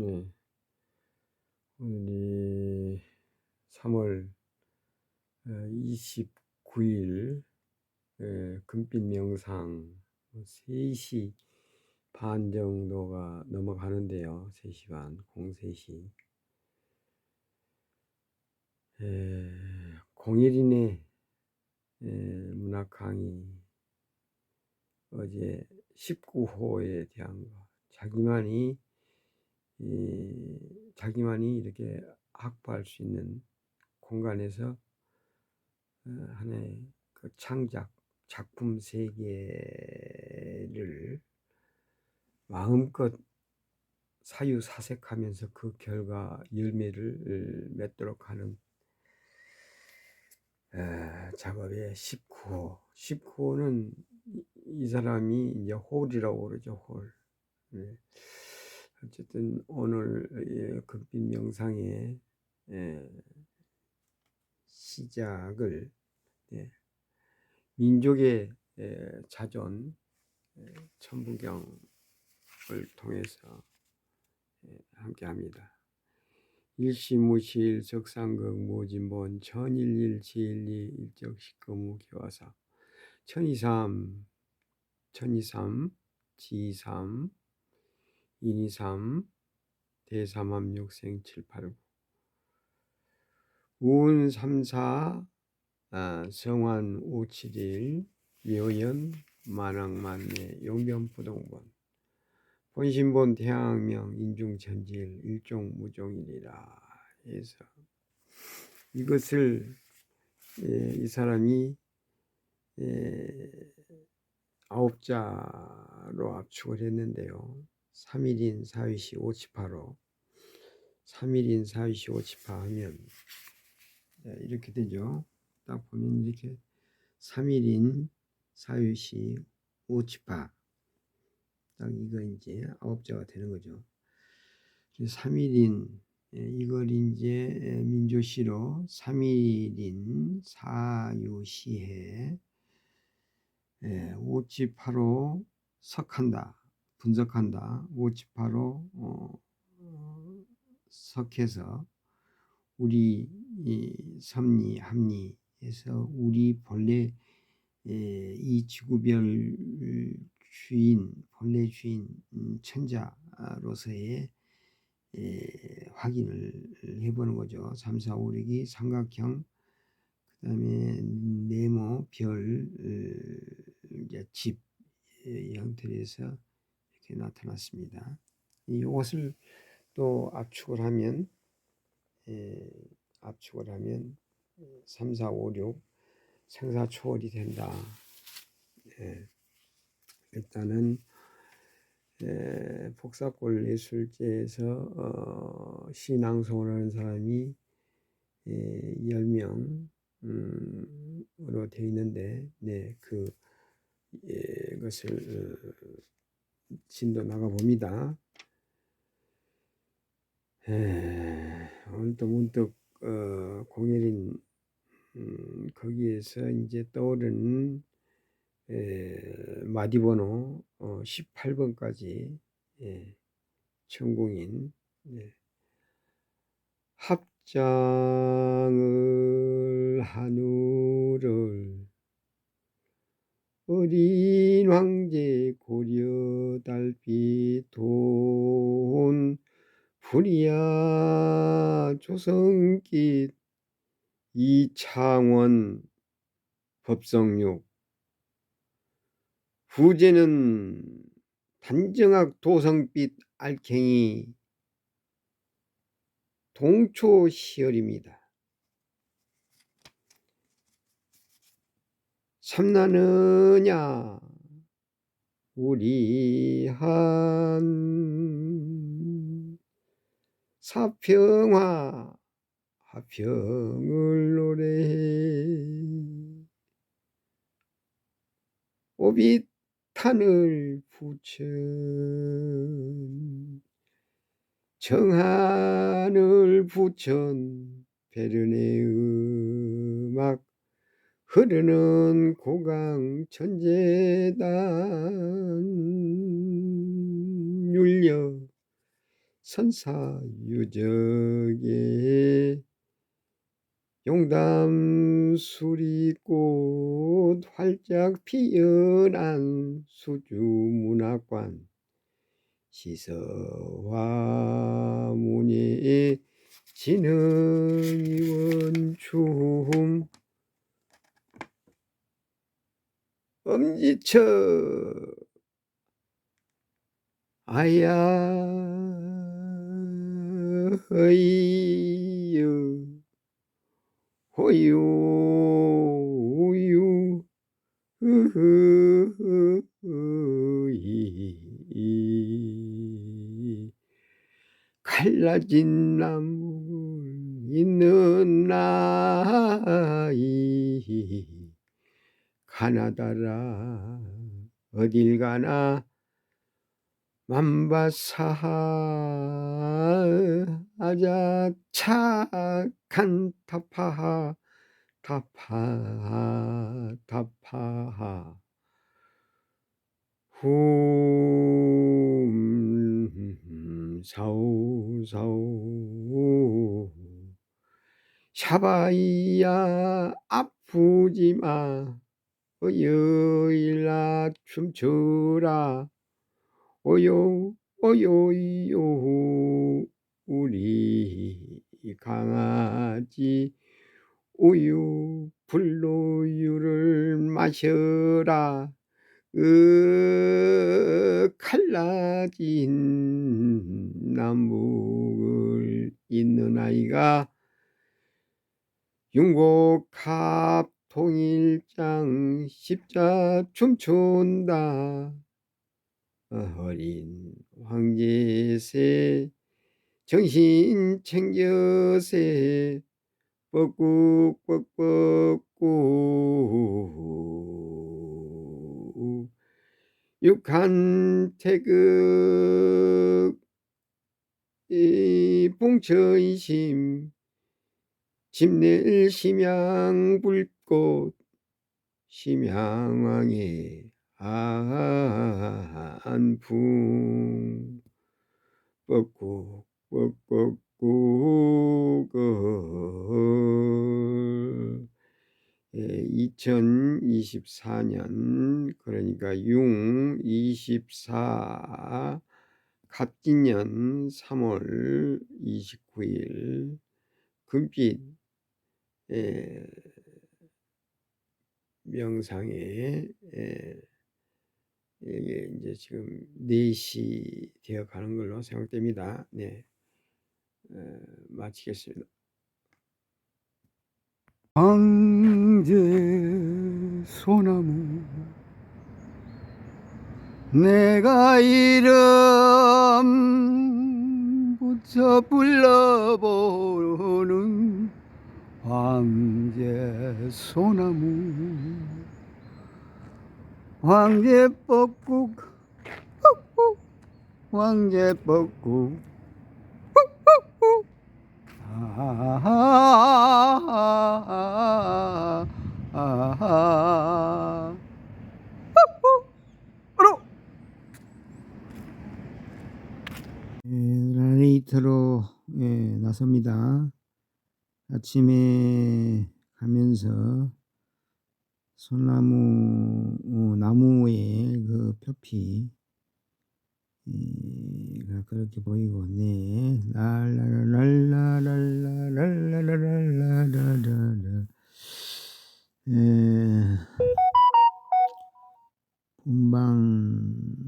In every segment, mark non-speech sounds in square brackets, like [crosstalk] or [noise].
네. 오늘이 3월 29일 금빛 명상 3시 뭐반 정도가 넘어가는데요. 3시 반, 03시. 에, 공일인의 문학 강의 어제 19호에 대한 거 자기만이 이, 자기만이 이렇게 확보할 수 있는 공간에서 어, 하나의 그 창작 작품 세계를 마음껏 사유사색하면서 그 결과 열매를 맺도록 하는 에, 작업의 19호. 19호는 이, 이 사람이 이제 홀이라고 그러죠, 홀. 네. 어쨌든 오늘 금빛 명상의 시작을 예, 민족의 자존 천부경을 통해서 함께합니다. 일시무실 적상극 모진본 천일일 지일리 일적식거무 기화사 천이삼 천이삼 지삼 1, 2, 3, 대삼함 6생 7, 8, 9. 운 3, 4, 아, 성환 5, 7, 1, 묘연, 만왕만내, 용변부동본. 본신본 대항명 인중천질 일종 무종이라 해서 이것을 예, 이 사람이 예, 아홉 자로 압축을 했는데요. 3일인 4위시 58호 3일인 4위시 58 하면 이렇게 되죠. 딱 보면 이렇게 3일인 4위시 58딱 이거 이제 아홉자가 되는 거죠. 3일인 이걸 이제 민조시로 3일인 사유시해 58호 석한다. 분석한다. 오치파로 어, 어, 석해서 우리 이 섭리 합리에서 우리 본래 에, 이 지구별 주인 본래 주인 음, 천자로서의 에, 확인을 해보는 거죠. 3, 4, 5, 6이 삼각형 그 다음에 네모 별 이제 집 형태에서 나타났습니다. 이것을 또 압축을 하면 예, 압축을 하면 3, 4, 5, 6 생사 초월이 된다. 예, 일단은 예, 복사골 예술제에서 어, 시낭송을 하는 사람이 예, 10명으로 되어 있는데 네, 그 예, 것을 어, 진도 나가 봅니다. 오늘 또 문득 어, 공일인 음, 거기에서 이제 에, 마디번호 어, 18번까지 예, 천공인 예. 합장을 한우를 어린 황제 고려 달빛 돈 불이야 조성깃 이창원 법성육 후제는 단정학 도성빛 알갱이 동초시열입니다. 참나느냐? 우리 한 사평화 하평을 노래해 오빛탄을 부천 정한을 부천 배련의 음악 흐르는 고강 천재단. 율려 선사 유적에 용담 수리꽃 활짝 피어난 수주문학관. 시서화문에 지는 이원춤 엄지척. 아야 허이여 호유 우유 흐흐이. 갈라진 나무 있는 나이 가나다라. 어딜 가나? 만바사하자 착한 타파하. 타파 타파하. 훔 사오 사오 샤바이야 아프지마 어여일라 춤추라. 오요 오요요 우리 강아지. 우유 불로유를 마셔라. 으 칼라진 나무를 있는 아이가 융곡합 통일장 십자 춤춘다. 어린 황제세 정신 챙겨세 뻐꾹 뻑뻑꾹 육한 태극 이 봉처이 심 집낼 심양 불꽃 심양왕의 안풍. 뻑꾹 뻑뻑꾹 예, 2024년 그러니까 융 24 갑진년 3월 29일 금빛 예, 명상에 예, 이게 이제 지금 4시 되어 가는 걸로 생각됩니다. 네. 어, 마치겠습니다. 황제 소나무 내가 이름 붙여 불러보는 황제 소나무 황제 뻐꾹 황제 뻐꾹 아하하하하하 라레이터로 예, 나섭니다. 아침에 가면서 소나무 어, 나무의 그 표피 가 그렇게 보이고 네. 랄라랄라랄라랄라랄라랄라랄라 본방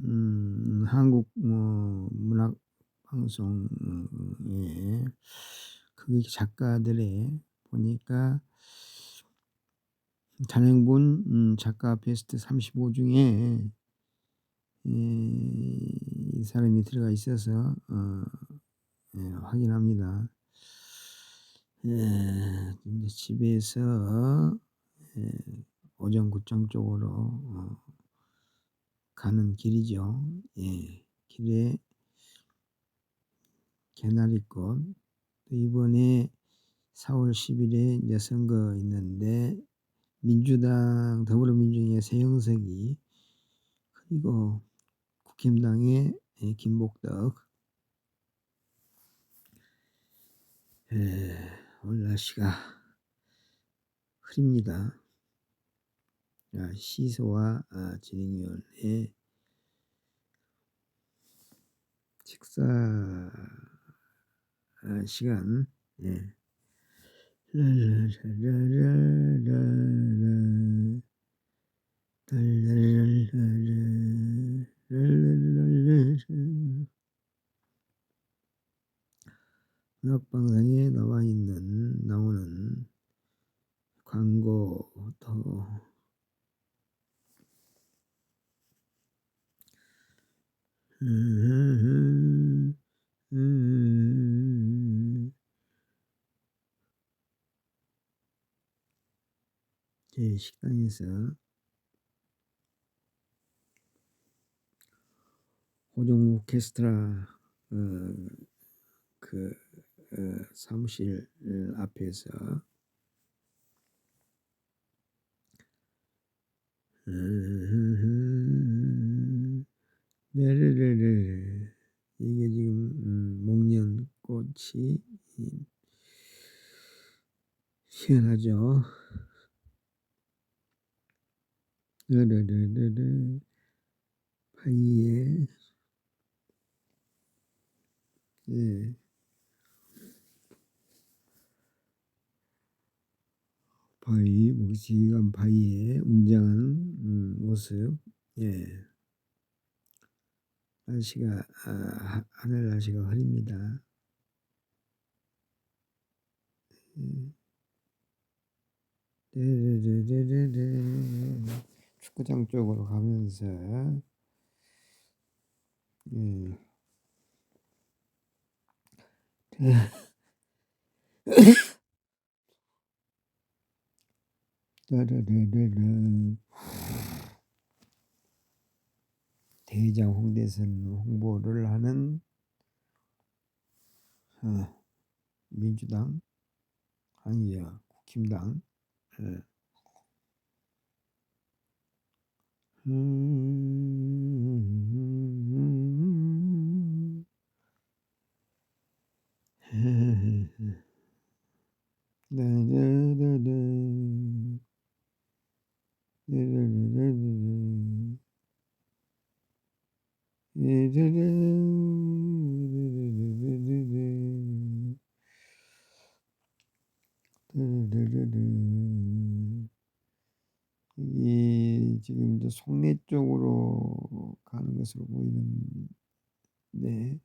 음, 한국 뭐 문학 방송에 그게 작가들의 보니까 단행본 음, 작가 베스트 35 중에 이 사람이 들어가 있어서 어, 예, 확인합니다. 예, 이제 집에서 예, 오정구청 쪽으로 어, 가는 길이죠. 예, 길에 개나리꽃 또 이번에 4월 10일에 이제 선거 있는데 민주당 더불어민주당의 세영석이 그리고 국힘당의 예, 김복덕 예, 오늘 날씨가 흐립니다. 아, 시소와 아, 진행위원회 식사 시간 예랄라. 랄랄랄랄랄. 랄랄랄랄랄. 음악방송에 나와 있는 나오는 광고도 음, 음, 제 식당에서 호종 오케스트라 어, 그 어, 사무실 앞에서. [laughs] 음, 네르르르 이게 지금 음, 목련꽃이 음, 시원하죠. 바위에 예. 바위 묵직한 바위에 웅장한 음, 모습 예. 날씨가 아, 하늘 날씨가 흐립니다. 예. 축구장 쪽으로 가면서 예. 따르르르르 대장 홍대선 홍보를 하는 어, 민주당 아니요 국힘당 예. Hmm. 보이는데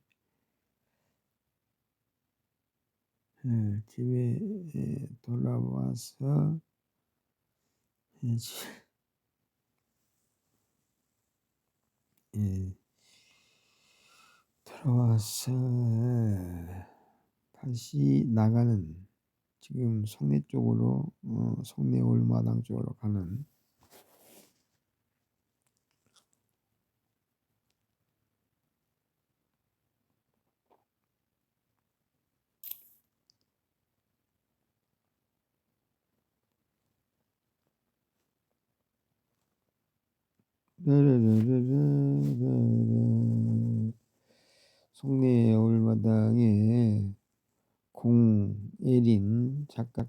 예, 집에 예, 돌아와서 예, 지- 예, 돌아와서 다시 나가는 지금 송내 쪽으로 어, 송내 올마당 쪽으로 가는 라라라라라라라. 송내 올마당에 공예린 작가